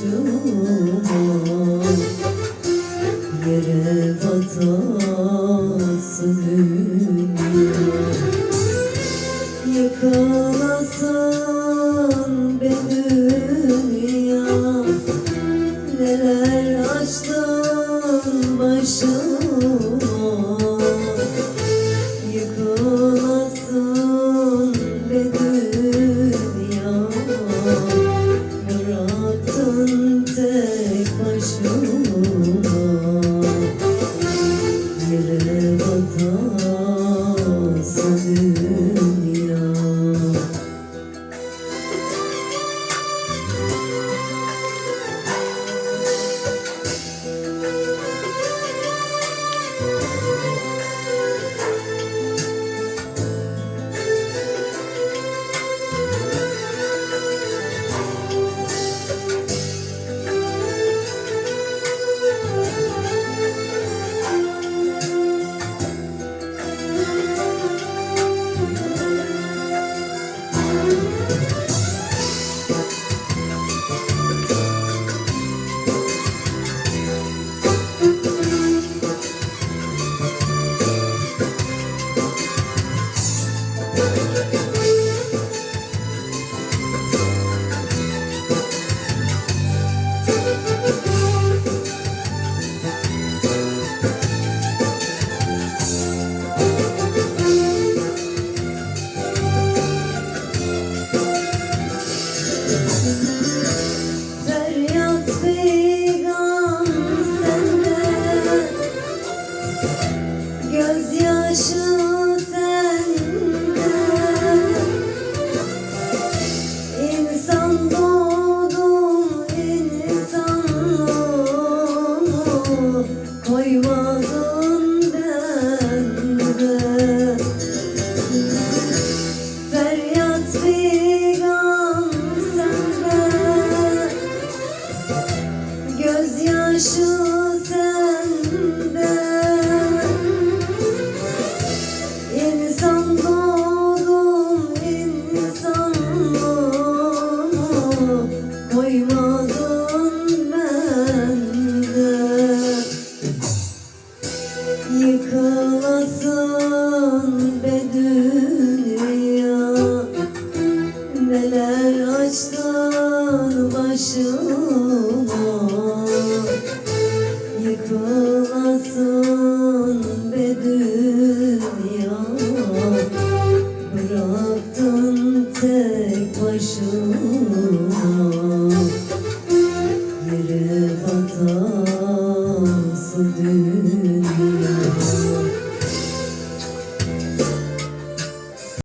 başıma Yere batasın dünya Yakalasın be Neler açtın başıma. Gönlüm oldum ben de Yıkılmasın Neler açtın başım